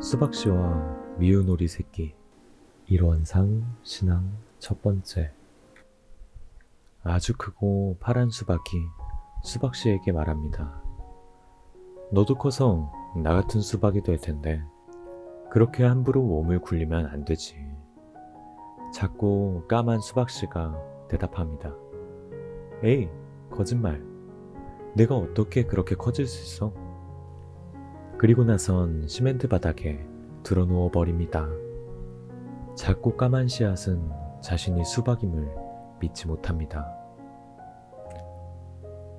수박씨와 미우놀이 새끼 일원상 신앙 첫 번째 아주 크고 파란 수박이 수박씨에게 말합니다. 너도 커서 나 같은 수박이 될 텐데 그렇게 함부로 몸을 굴리면 안 되지. 자꾸 까만 수박씨가 대답합니다. 에이, 거짓말. 내가 어떻게 그렇게 커질 수 있어? 그리고 나선 시멘트 바닥에 드러누워 버립니다. 작고 까만 씨앗은 자신이 수박임을 믿지 못합니다.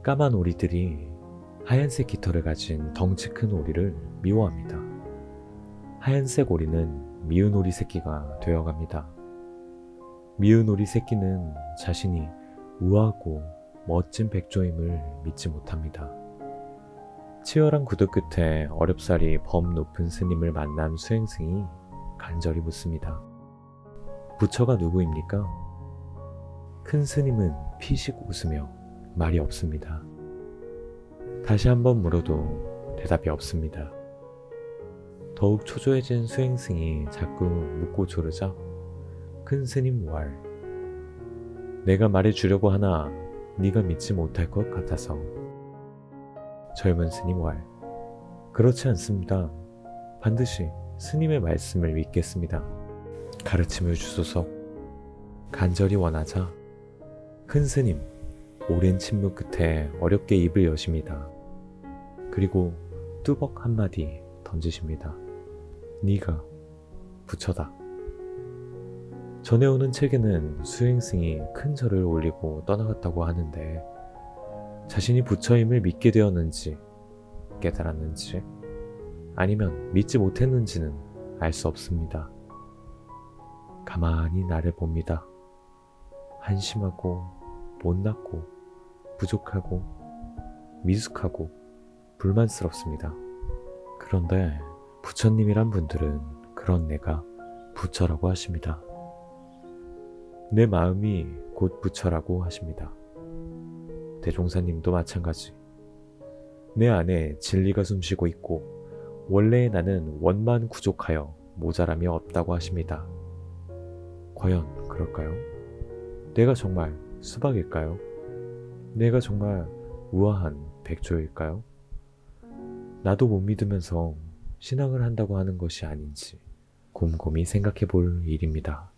까만 오리들이 하얀색 깃털을 가진 덩치 큰 오리를 미워합니다. 하얀색 오리는 미운 오리 새끼가 되어갑니다. 미운 오리 새끼는 자신이 우아하고 멋진 백조임을 믿지 못합니다. 치열한 구두 끝에 어렵사리 범 높은 스님을 만난 수행승이 간절히 묻습니다. 부처가 누구입니까? 큰 스님은 피식 웃으며 말이 없습니다. 다시 한번 물어도 대답이 없습니다. 더욱 초조해진 수행승이 자꾸 묻고 조르자 큰 스님 왈 내가 말해주려고 하나 네가 믿지 못할 것 같아서 젊은 스님 왈 그렇지 않습니다. 반드시 스님의 말씀을 믿겠습니다. 가르침을 주소서 간절히 원하자 큰 스님 오랜 침묵 끝에 어렵게 입을 여십니다. 그리고 뚜벅 한마디 던지십니다. 네가 부처다. 전해오는 책에는 수행승이 큰 절을 올리고 떠나갔다고 하는데 자신이 부처임을 믿게 되었는지 깨달았는지 아니면 믿지 못했는지는 알 수 없습니다. 가만히 나를 봅니다. 한심하고 못났고 부족하고 미숙하고 불만스럽습니다. 그런데 부처님이란 분들은 그런 내가 부처라고 하십니다. 내 마음이 곧 부처라고 하십니다. 대종사님도 마찬가지. 내 안에 진리가 숨쉬고 있고 원래의 나는 원만 구족하여 모자람이 없다고 하십니다. 과연 그럴까요? 내가 정말 수박일까요? 내가 정말 우아한 백조일까요? 나도 못 믿으면서 신앙을 한다고 하는 것이 아닌지 곰곰이 생각해 볼 일입니다.